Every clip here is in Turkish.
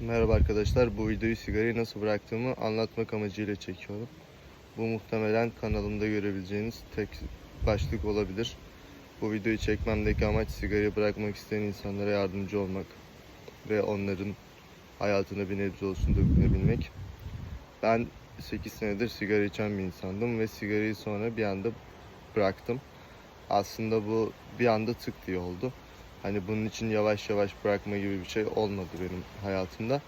Merhaba arkadaşlar. Bu videoyu sigarayı nasıl bıraktığımı anlatmak amacıyla çekiyorum. Bu muhtemelen kanalımda görebileceğiniz tek başlık olabilir. Bu videoyu çekmemdeki amaç sigarayı bırakmak isteyen insanlara yardımcı olmak ve onların hayatına bir nebze olsun dokunabilmek. Ben 8 senedir sigara içen bir insandım ve sigarayı sonra bir anda bıraktım. Aslında bu bir anda tık diye oldu. Hani bunun için yavaş yavaş bırakma gibi bir şey olmadı benim hayatımda.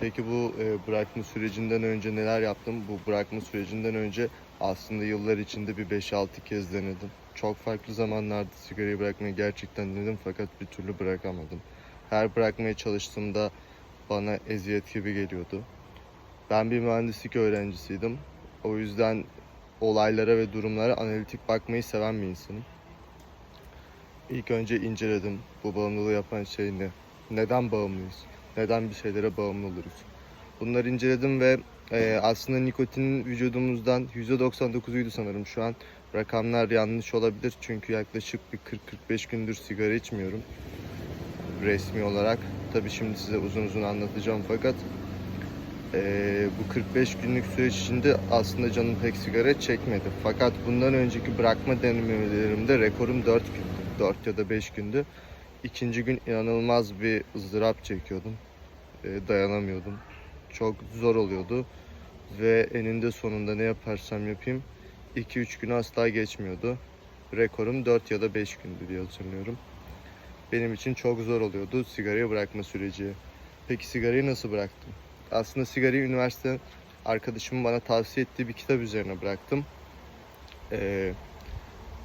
Peki bu e, bırakma sürecinden önce neler yaptım? Bu bırakma sürecinden önce aslında yıllar içinde bir 5-6 kez denedim. Çok farklı zamanlarda sigarayı bırakmayı gerçekten denedim fakat bir türlü bırakamadım. Her bırakmaya çalıştığımda bana eziyet gibi geliyordu. Ben bir mühendislik öğrencisiydim. O yüzden olaylara ve durumlara analitik bakmayı seven bir insanım. İlk önce inceledim bu bağımlılığı yapan şey ne? Neden bağımlıyız? Neden bir şeylere bağımlı oluruz? Bunları inceledim ve e, aslında nikotinin vücudumuzdan %99'uydu sanırım şu an. Rakamlar yanlış olabilir çünkü yaklaşık bir 40-45 gündür sigara içmiyorum resmi olarak. Tabii şimdi size uzun uzun anlatacağım fakat e, bu 45 günlük süreç içinde aslında canım pek sigara çekmedi. Fakat bundan önceki bırakma denemelerimde rekorum 4 gündü. 4 ya da 5 gündü. İkinci gün inanılmaz bir ızdırap çekiyordum. E, dayanamıyordum. Çok zor oluyordu. Ve eninde sonunda ne yaparsam yapayım 2-3 günü asla geçmiyordu. Rekorum 4 ya da 5 gündü diye hatırlıyorum. Benim için çok zor oluyordu sigarayı bırakma süreci. Peki sigarayı nasıl bıraktım? Aslında sigarayı üniversite arkadaşımın bana tavsiye ettiği bir kitap üzerine bıraktım. Ee,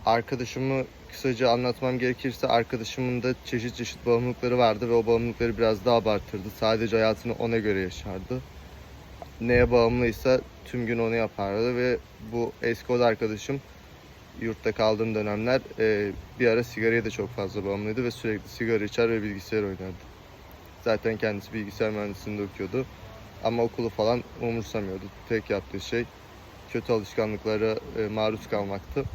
arkadaşımı kısaca anlatmam gerekirse arkadaşımın da çeşit çeşit bağımlılıkları vardı ve o bağımlılıkları biraz daha abartırdı. Sadece hayatını ona göre yaşardı. Neye bağımlıysa tüm gün onu yapardı ve bu eski oda arkadaşım yurtta kaldığım dönemler e, bir ara sigaraya da çok fazla bağımlıydı ve sürekli sigara içer ve bilgisayar oynardı. Zaten kendisi bilgisayar mühendisliğinde okuyordu. Ama okulu falan umursamıyordu. Tek yaptığı şey kötü alışkanlıklara e, maruz kalmaktı.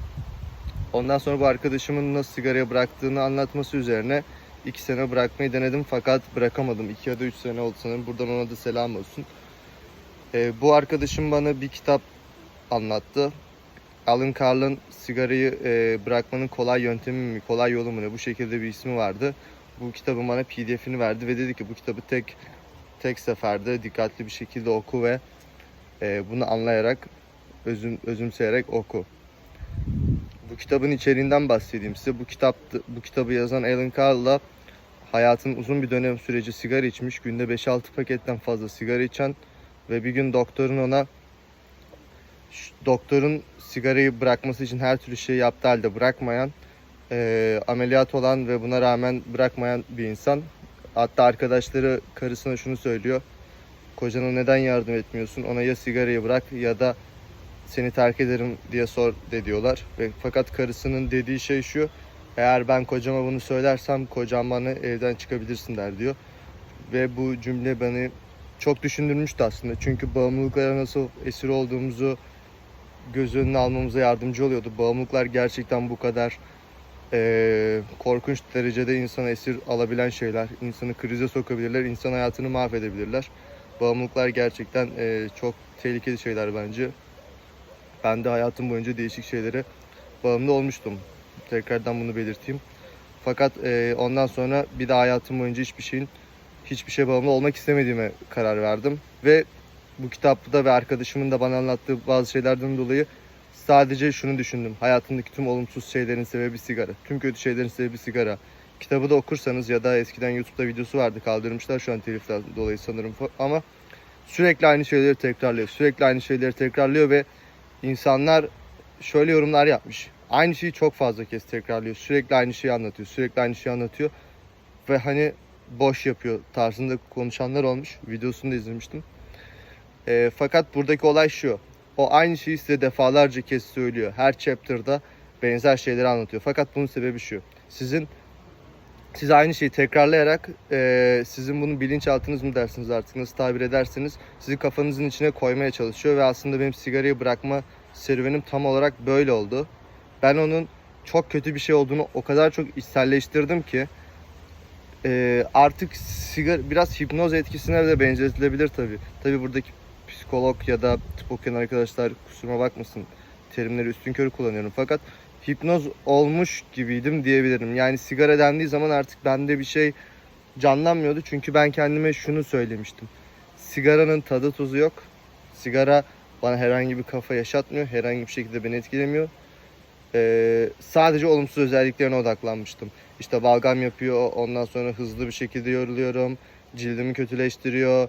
Ondan sonra bu arkadaşımın nasıl sigaraya bıraktığını anlatması üzerine iki sene bırakmayı denedim fakat bırakamadım. İki ya da üç sene oldu sanırım. Buradan ona da selam olsun. E, bu arkadaşım bana bir kitap anlattı. Alan Carl'ın sigarayı e, bırakmanın kolay yöntemi mi, kolay yolu mu ne bu şekilde bir ismi vardı. Bu kitabın bana pdf'ini verdi ve dedi ki bu kitabı tek tek seferde dikkatli bir şekilde oku ve e, bunu anlayarak özüm, özümseyerek oku. Bu kitabın içeriğinden bahsedeyim size. Bu kitap bu kitabı yazan Alan Carl'la hayatın uzun bir dönem süreci sigara içmiş, günde 5-6 paketten fazla sigara içen ve bir gün doktorun ona doktorun sigarayı bırakması için her türlü şeyi yaptığı halde bırakmayan, e, ameliyat olan ve buna rağmen bırakmayan bir insan. Hatta arkadaşları karısına şunu söylüyor. Kocana neden yardım etmiyorsun? Ona ya sigarayı bırak ya da seni terk ederim diye sor de diyorlar. Ve fakat karısının dediği şey şu. Eğer ben kocama bunu söylersem kocam bana evden çıkabilirsin der diyor. Ve bu cümle beni çok düşündürmüştü aslında. Çünkü bağımlılıklara nasıl esir olduğumuzu göz önüne almamıza yardımcı oluyordu. Bağımlılıklar gerçekten bu kadar eee, korkunç derecede insana esir alabilen şeyler. İnsanı krize sokabilirler, insan hayatını mahvedebilirler. Bağımlılıklar gerçekten eee, çok tehlikeli şeyler bence. Ben de hayatım boyunca değişik şeylere bağımlı olmuştum. Tekrardan bunu belirteyim. Fakat eee, ondan sonra bir daha hayatım boyunca hiçbir şeyin hiçbir şeye bağımlı olmak istemediğime karar verdim. Ve bu kitapta ve arkadaşımın da bana anlattığı bazı şeylerden dolayı sadece şunu düşündüm. Hayatımdaki tüm olumsuz şeylerin sebebi sigara. Tüm kötü şeylerin sebebi sigara. Kitabı da okursanız ya da eskiden YouTube'da videosu vardı kaldırmışlar şu an telifler dolayı sanırım ama sürekli aynı şeyleri tekrarlıyor. Sürekli aynı şeyleri tekrarlıyor ve insanlar şöyle yorumlar yapmış. Aynı şeyi çok fazla kez tekrarlıyor. Sürekli aynı şeyi anlatıyor. Sürekli aynı şeyi anlatıyor. Ve hani boş yapıyor tarzında konuşanlar olmuş. Videosunu da izlemiştim. E, fakat buradaki olay şu. O aynı şeyi size defalarca kez söylüyor. Her chapter'da benzer şeyleri anlatıyor. Fakat bunun sebebi şu. Sizin siz aynı şeyi tekrarlayarak e, sizin bunu bilinçaltınız mı dersiniz artık nasıl tabir ederseniz sizi kafanızın içine koymaya çalışıyor ve aslında benim sigarayı bırakma serüvenim tam olarak böyle oldu. Ben onun çok kötü bir şey olduğunu o kadar çok içselleştirdim ki e, artık sigara biraz hipnoz etkisine de benzetilebilir tabii. Tabii buradaki psikolog ya da tıp okuyan arkadaşlar kusuruma bakmasın terimleri üstün körü kullanıyorum. Fakat hipnoz olmuş gibiydim diyebilirim. Yani sigara dendiği zaman artık bende bir şey canlanmıyordu. Çünkü ben kendime şunu söylemiştim. Sigaranın tadı tuzu yok. Sigara bana herhangi bir kafa yaşatmıyor. Herhangi bir şekilde beni etkilemiyor. Ee, sadece olumsuz özelliklerine odaklanmıştım. İşte balgam yapıyor. Ondan sonra hızlı bir şekilde yoruluyorum. Cildimi kötüleştiriyor.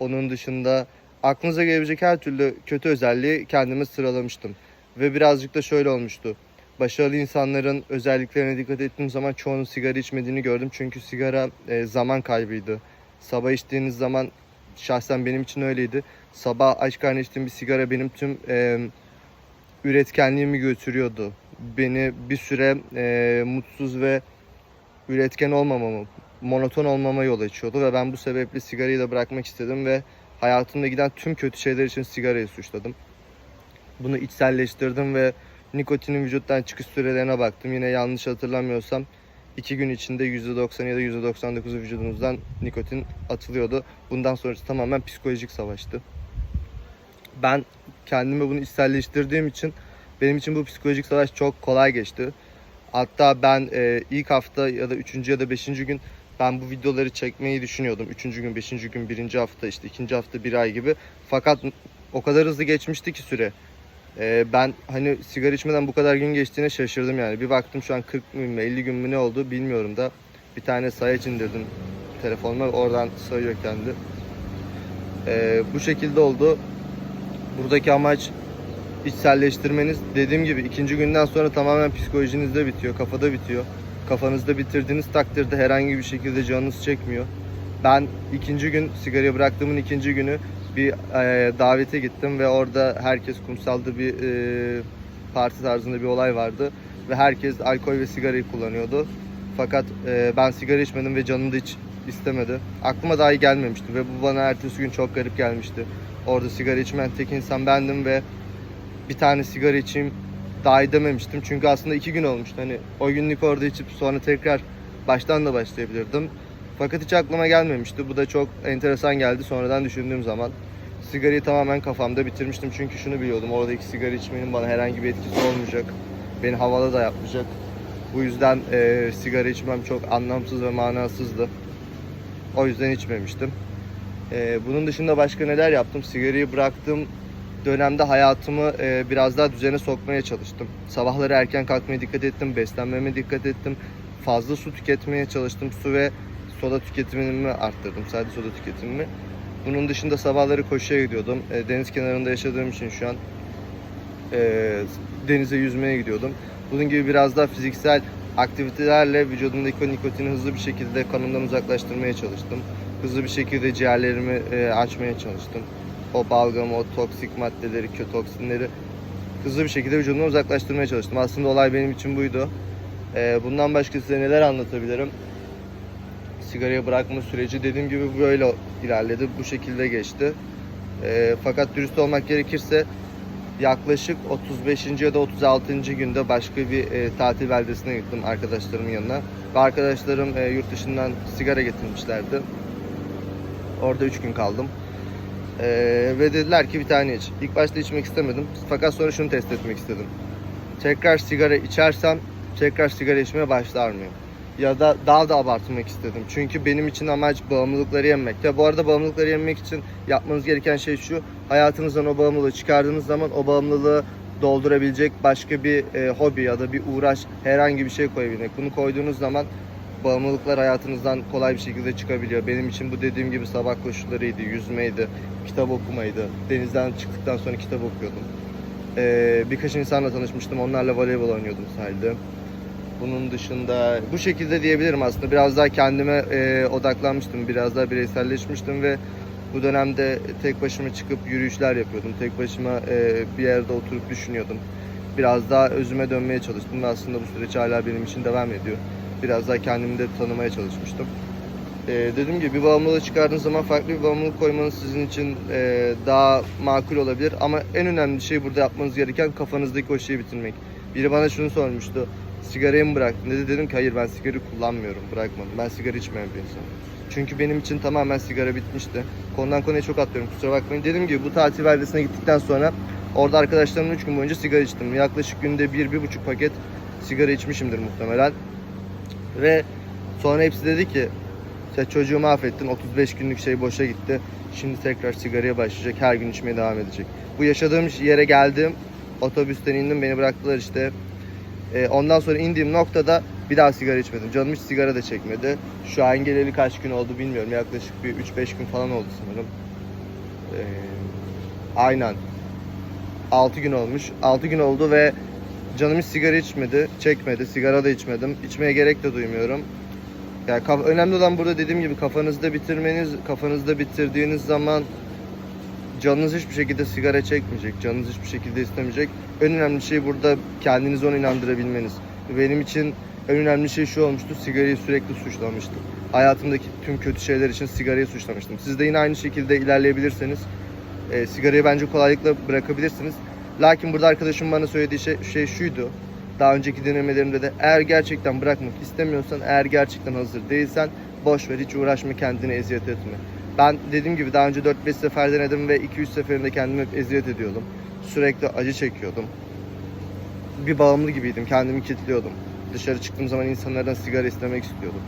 Onun dışında aklınıza gelebilecek her türlü kötü özelliği kendime sıralamıştım. Ve birazcık da şöyle olmuştu. Başarılı insanların özelliklerine dikkat ettiğim zaman çoğunun sigara içmediğini gördüm. Çünkü sigara e, zaman kaybıydı. Sabah içtiğiniz zaman şahsen benim için öyleydi. Sabah aç karnına içtiğim bir sigara benim tüm e, üretkenliğimi götürüyordu. Beni bir süre e, mutsuz ve üretken olmamamı, monoton olmama yol açıyordu ve ben bu sebeple sigarayı da bırakmak istedim ve hayatımda giden tüm kötü şeyler için sigarayı suçladım. Bunu içselleştirdim ve nikotinin vücuttan çıkış sürelerine baktım. Yine yanlış hatırlamıyorsam 2 gün içinde %90 ya da %99'u vücudumuzdan nikotin atılıyordu. Bundan sonrası tamamen psikolojik savaştı. Ben kendime bunu içselleştirdiğim için benim için bu psikolojik savaş çok kolay geçti. Hatta ben e, ilk hafta ya da üçüncü ya da beşinci gün ben bu videoları çekmeyi düşünüyordum. Üçüncü gün, beşinci gün, birinci hafta, işte ikinci hafta, bir ay gibi. Fakat o kadar hızlı geçmişti ki süre. E, ben hani sigara içmeden bu kadar gün geçtiğine şaşırdım yani. Bir baktım şu an 40 gün mü 50 gün mü ne oldu bilmiyorum da. Bir tane sayaç indirdim telefonuma oradan sayıyor kendi. E, bu şekilde oldu. Buradaki amaç içselleştirmeniz dediğim gibi ikinci günden sonra tamamen psikolojinizde bitiyor, kafada bitiyor. Kafanızda bitirdiğiniz takdirde herhangi bir şekilde canınız çekmiyor. Ben ikinci gün sigarayı bıraktığımın ikinci günü bir e, davete gittim ve orada herkes kumsalda bir e, parti tarzında bir olay vardı ve herkes alkol ve sigarayı kullanıyordu. Fakat e, ben sigara içmedim ve canım da hiç istemedi. Aklıma dahi gelmemişti ve bu bana ertesi gün çok garip gelmişti. Orada sigara içmeyen tek insan bendim ve bir tane sigara içeyim dahi dememiştim. Çünkü aslında iki gün olmuştu. Hani o günlük orada içip sonra tekrar baştan da başlayabilirdim. Fakat hiç aklıma gelmemişti. Bu da çok enteresan geldi sonradan düşündüğüm zaman. Sigarayı tamamen kafamda bitirmiştim. Çünkü şunu biliyordum. Oradaki sigara içmenin bana herhangi bir etkisi olmayacak. Beni havada da yapmayacak. Bu yüzden e, sigara içmem çok anlamsız ve manasızdı. O yüzden içmemiştim. E, bunun dışında başka neler yaptım? Sigarayı bıraktığım dönemde hayatımı e, biraz daha düzene sokmaya çalıştım. Sabahları erken kalkmaya dikkat ettim, beslenmeme dikkat ettim. Fazla su tüketmeye çalıştım. Su ve soda tüketimimi arttırdım. Sadece soda tüketimimi. Bunun dışında sabahları koşuya gidiyordum. E, deniz kenarında yaşadığım için şu an e, denize yüzmeye gidiyordum. Bunun gibi biraz daha fiziksel aktivitelerle vücudumdaki o nikotini hızlı bir şekilde kanımdan uzaklaştırmaya çalıştım. Hızlı bir şekilde ciğerlerimi e, açmaya çalıştım. O balgamı, o toksik maddeleri, kötü toksinleri hızlı bir şekilde vücudumdan uzaklaştırmaya çalıştım. Aslında olay benim için buydu. E, bundan başka size neler anlatabilirim? Sigarayı bırakma süreci dediğim gibi böyle ilerledi. Bu şekilde geçti. E, fakat dürüst olmak gerekirse yaklaşık 35. ya da 36. günde başka bir e, tatil beldesine gittim arkadaşlarımın yanına. Ve arkadaşlarım e, yurt dışından sigara getirmişlerdi. Orada 3 gün kaldım. E, ve dediler ki bir tane iç. İlk başta içmek istemedim. Fakat sonra şunu test etmek istedim. Tekrar sigara içersem tekrar sigara içmeye başlar mıyım? Ya da daha da abartmak istedim. Çünkü benim için amaç bağımlılıkları yenmek. Ya bu arada bağımlılıkları yenmek için yapmanız gereken şey şu. Hayatınızdan o bağımlılığı çıkardığınız zaman o bağımlılığı doldurabilecek başka bir e, hobi ya da bir uğraş herhangi bir şey koyabilmek. Bunu koyduğunuz zaman bağımlılıklar hayatınızdan kolay bir şekilde çıkabiliyor. Benim için bu dediğim gibi sabah koşularıydı, yüzmeydi, kitap okumaydı. Denizden çıktıktan sonra kitap okuyordum. Ee, birkaç insanla tanışmıştım. Onlarla voleybol oynuyordum sahilde. Bunun dışında bu şekilde diyebilirim aslında. Biraz daha kendime e, odaklanmıştım. Biraz daha bireyselleşmiştim ve bu dönemde tek başıma çıkıp yürüyüşler yapıyordum. Tek başıma e, bir yerde oturup düşünüyordum. Biraz daha özüme dönmeye çalıştım ve aslında bu süreç hala benim için devam ediyor. Biraz daha kendimi de tanımaya çalışmıştım. E, dediğim gibi bir bağımlılığı çıkardığınız zaman farklı bir bağımlılık koymanız sizin için e, daha makul olabilir. Ama en önemli şey burada yapmanız gereken kafanızdaki o şeyi bitirmek. Biri bana şunu sormuştu. Sigarayı mı bıraktın dedi. Dedim ki hayır ben sigara kullanmıyorum. Bırakmadım. Ben sigara içmeyen bir insanım. Çünkü benim için tamamen sigara bitmişti. Konudan konuya çok atlıyorum kusura bakmayın. Dedim ki bu tatil beldesine gittikten sonra orada arkadaşlarımla 3 gün boyunca sigara içtim. Yaklaşık günde 1-1,5 paket sigara içmişimdir muhtemelen. Ve sonra hepsi dedi ki sen çocuğu mahvettin 35 günlük şey boşa gitti. Şimdi tekrar sigaraya başlayacak her gün içmeye devam edecek. Bu yaşadığım yere geldim otobüsten indim beni bıraktılar işte. Ee, ondan sonra indiğim noktada bir daha sigara içmedim. Canım hiç sigara da çekmedi. Şu an geleli kaç gün oldu bilmiyorum. Yaklaşık bir 3-5 gün falan oldu sanırım. Ee, aynen. 6 gün olmuş. 6 gün oldu ve canım hiç sigara içmedi, çekmedi. Sigara da içmedim. İçmeye gerek de duymuyorum. Yani önemli olan burada dediğim gibi kafanızda bitirmeniz, kafanızda bitirdiğiniz zaman canınız hiçbir şekilde sigara çekmeyecek, canınız hiçbir şekilde istemeyecek. En önemli şey burada kendinizi ona inandırabilmeniz. Benim için en önemli şey şu olmuştu, sigarayı sürekli suçlamıştım. Hayatımdaki tüm kötü şeyler için sigarayı suçlamıştım. Siz de yine aynı şekilde ilerleyebilirseniz, e, sigarayı bence kolaylıkla bırakabilirsiniz. Lakin burada arkadaşım bana söylediği şey, şey şuydu. Daha önceki denemelerimde de eğer gerçekten bırakmak istemiyorsan, eğer gerçekten hazır değilsen boş ver hiç uğraşma kendini eziyet etme. Ben dediğim gibi daha önce 4-5 sefer denedim ve 2-3 seferinde kendimi hep eziyet ediyordum. Sürekli acı çekiyordum. Bir bağımlı gibiydim. Kendimi kilitliyordum. Dışarı çıktığım zaman insanlardan sigara istemek istiyordum.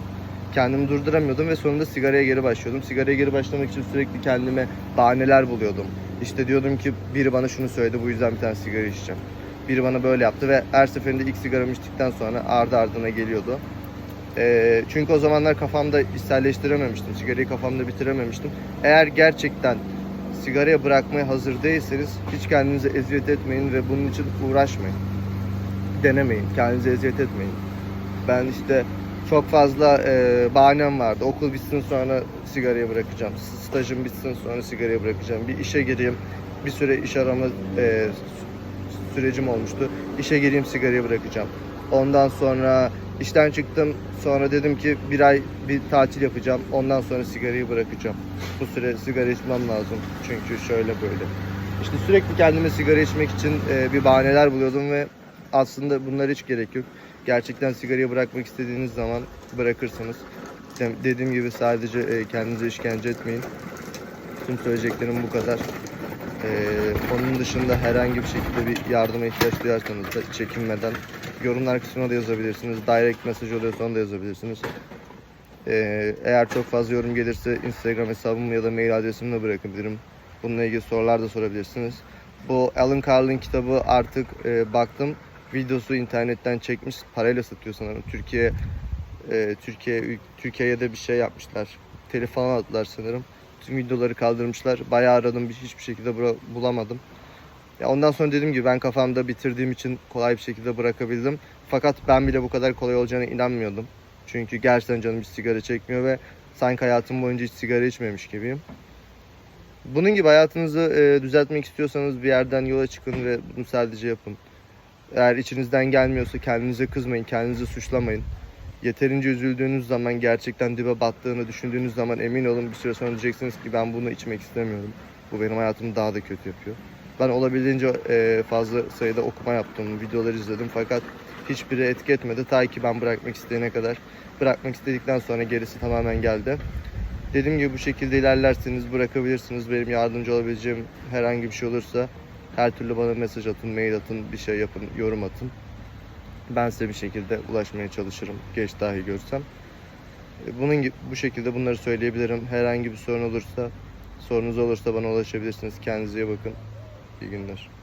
Kendimi durduramıyordum ve sonunda sigaraya geri başlıyordum. Sigaraya geri başlamak için sürekli kendime bahaneler buluyordum. İşte diyordum ki biri bana şunu söyledi bu yüzden bir tane sigara içeceğim. Biri bana böyle yaptı ve her seferinde ilk sigaramı içtikten sonra ardı ardına geliyordu. Ee, çünkü o zamanlar kafamda içselleştirememiştim. Sigarayı kafamda bitirememiştim. Eğer gerçekten sigaraya bırakmaya hazır değilseniz hiç kendinize eziyet etmeyin ve bunun için uğraşmayın. Denemeyin. Kendinize eziyet etmeyin. Ben işte çok fazla e, bahanem vardı. Okul bitsin sonra sigarayı bırakacağım. Stajım bitsin sonra sigarayı bırakacağım. Bir işe gireyim. Bir süre iş arama e, sürecim olmuştu. İşe gireyim sigarayı bırakacağım. Ondan sonra işten çıktım. Sonra dedim ki bir ay bir tatil yapacağım. Ondan sonra sigarayı bırakacağım. Bu süre sigara içmem lazım. Çünkü şöyle böyle. İşte sürekli kendime sigara içmek için e, bir bahaneler buluyordum ve aslında bunlara hiç gerek yok. Gerçekten sigarayı bırakmak istediğiniz zaman bırakırsınız. Dediğim gibi sadece e, kendinize işkence etmeyin. Tüm söyleyeceklerim bu kadar. Ee, onun dışında herhangi bir şekilde bir yardıma ihtiyaç duyarsanız da çekinmeden yorumlar kısmına da yazabilirsiniz. Direct mesaj oluyorsa onu da yazabilirsiniz. Ee, eğer çok fazla yorum gelirse Instagram hesabımı ya da mail adresimi de bırakabilirim. Bununla ilgili sorular da sorabilirsiniz. Bu Alan Carl'in kitabı artık e, baktım. Videosu internetten çekmiş. Parayla satıyor sanırım. Türkiye e, Türkiye Türkiye'ye de bir şey yapmışlar. Telif falan aldılar sanırım. Tüm videoları kaldırmışlar. Bayağı aradım bir hiçbir şekilde bulamadım. Ya ondan sonra dediğim gibi ben kafamda bitirdiğim için kolay bir şekilde bırakabildim. Fakat ben bile bu kadar kolay olacağına inanmıyordum. Çünkü gerçekten canım hiç sigara çekmiyor ve sanki hayatım boyunca hiç sigara içmemiş gibiyim. Bunun gibi hayatınızı e, düzeltmek istiyorsanız bir yerden yola çıkın ve bunu sadece yapın. Eğer içinizden gelmiyorsa kendinize kızmayın, kendinizi suçlamayın. Yeterince üzüldüğünüz zaman, gerçekten dibe battığını düşündüğünüz zaman emin olun bir süre sonra diyeceksiniz ki ben bunu içmek istemiyorum. Bu benim hayatımı daha da kötü yapıyor. Ben olabildiğince e, fazla sayıda okuma yaptım, videolar izledim fakat hiçbiri etki etmedi ta ki ben bırakmak isteyene kadar. Bırakmak istedikten sonra gerisi tamamen geldi. Dediğim gibi bu şekilde ilerlerseniz bırakabilirsiniz. Benim yardımcı olabileceğim herhangi bir şey olursa her türlü bana mesaj atın, mail atın, bir şey yapın, yorum atın. Ben size bir şekilde ulaşmaya çalışırım. Geç dahi görsem. E, Bunun gibi bu şekilde bunları söyleyebilirim. Herhangi bir sorun olursa, sorunuz olursa bana ulaşabilirsiniz. Kendinize iyi bakın. İyi günler.